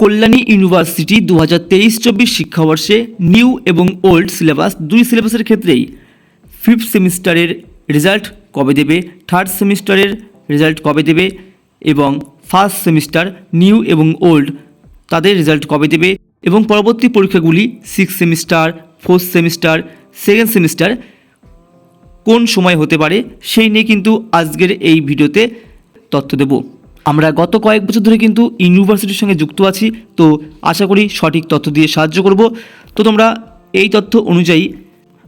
Kalyani university দু হাজার তেইশ চব্বিশ শিক্ষাবর্ষে নিউ এবং ওল্ড সিলেবাস দুই সিলেবাসের ক্ষেত্রেই ফিফথ সেমিস্টারের রেজাল্ট কবে দেবে, থার্ড সেমিস্টারের রেজাল্ট কবে দেবে এবং ফার্স্ট সেমিস্টার নিউ এবং ওল্ড তাদের রেজাল্ট কবে দেবে এবং পরবর্তী পরীক্ষাগুলি six semester, fourth semester, second semester কোন সময় হতে পারে, সেই নিয়ে কিন্তু আজকের এই ভিডিওতে তথ্য দেব। আমরা গত কয়েক বছর ধরে কিন্তু ইউনিভার্সিটির সঙ্গে যুক্ত আছি, তো আশা করি সঠিক তথ্য দিয়ে সাহায্য করব। তো তোমরা এই তথ্য অনুযায়ী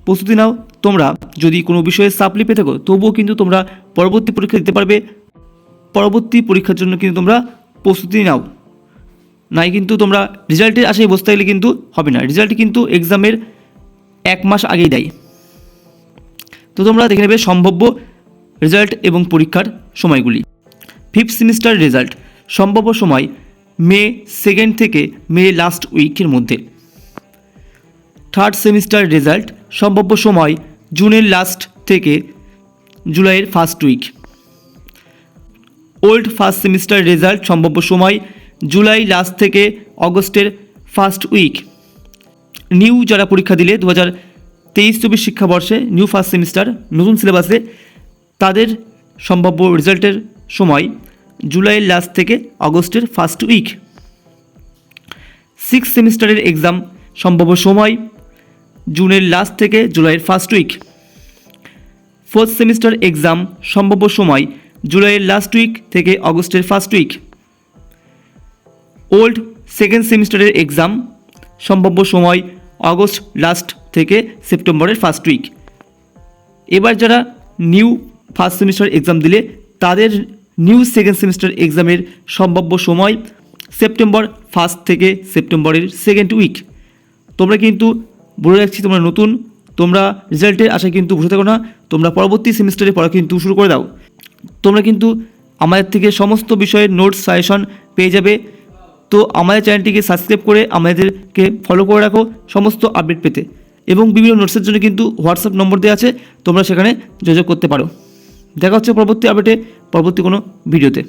প্রস্তুতি নাও। তোমরা যদি কোনো বিষয়ে সাপ্লি পেয়ে থাকো, তবুও কিন্তু তোমরা পরবর্তী পরীক্ষা দিতে পারবে। পরবর্তী পরীক্ষার জন্য কিন্তু তোমরা প্রস্তুতি নাও। নাই কিন্তু তোমরা রেজাল্টের আশায় বসতে গেলে কিন্তু হবে না। রেজাল্ট কিন্তু এক্সামের এক মাস আগেই দেয়। তো তোমরা দেখে নেবে সম্ভাব্য রেজাল্ট এবং পরীক্ষার সময়গুলি। ফিফথ সেমিস্টার রেজাল্ট সম্ভাব্য সময় মে সেকেন্ড থেকে মে লাস্ট উইকের মধ্যে। থার্ড সেমিস্টার রেজাল্ট সম্ভাব্য সময় জুনের লাস্ট থেকে জুলাইয়ের first week. Old first semester result সম্ভাব্য সময় জুলাই লাস্ট থেকে অগস্টের ফার্স্ট উইক। নিউ যারা পরীক্ষা দিলে দু হাজার তেইশ চব্বিশ শিক্ষাবর্ষে নিউ ফার্স্ট সেমিস্টার, নতুন সিলেবাসে তাদের সম্ভাব্য রেজাল্টের সময় জুলাইয়ের লাস্ট থেকে আগস্টের ফার্স্ট উইক সিক্স সেমিস্টারের এক্সাম সম্ভাব্য সময়, জুনের লাস্ট থেকে জুলাইয়ের first week fourth semester exam সম্ভাব্য সময়, জুলাইয়ের লাস্ট উইক থেকে অগস্টের ফার্স্ট উইক ওল্ড সেকেন্ড সেমিস্টারের এক্সাম সম্ভাব্য সময় অগস্ট লাস্ট থেকে সেপ্টেম্বরের ফার্স্ট উইক এবার যারা নিউ ফার্স্ট সেমিস্টার এক্সাম দিলে, তাদের নিউ সেকেন্ড সেমিস্টার এক্সামের সম্ভাব্য সময় সেপ্টেম্বর ফার্স্ট থেকে সেপ্টেম্বরের সেকেন্ড উইক। তোমরা কিন্তু বলে রাখছি, তোমরা নতুন, তোমরা রেজাল্টের আশায় কিন্তু বসে থাকো না, তোমরা পরবর্তী সেমিস্টারে পড়া কিন্তু শুরু করে দাও। তোমরা কিন্তু আমাদের থেকে সমস্ত বিষয়ের নোটস সাজেশন পেয়ে যাবে। তো আমাদের চ্যানেলটিকে সাবস্ক্রাইব করে আমাদেরকে ফলো করে রাখো সমস্ত আপডেট পেতে। এবং বিভিন্ন নোটসের জন্য কিন্তু হোয়াটসঅ্যাপ নম্বর দেওয়া আছে, তোমরা সেখানে যোগাযোগ করতে পারো। দেখা হচ্ছে পরবর্তী আপডেটে পরবর্তী কোনো ভিডিওতে।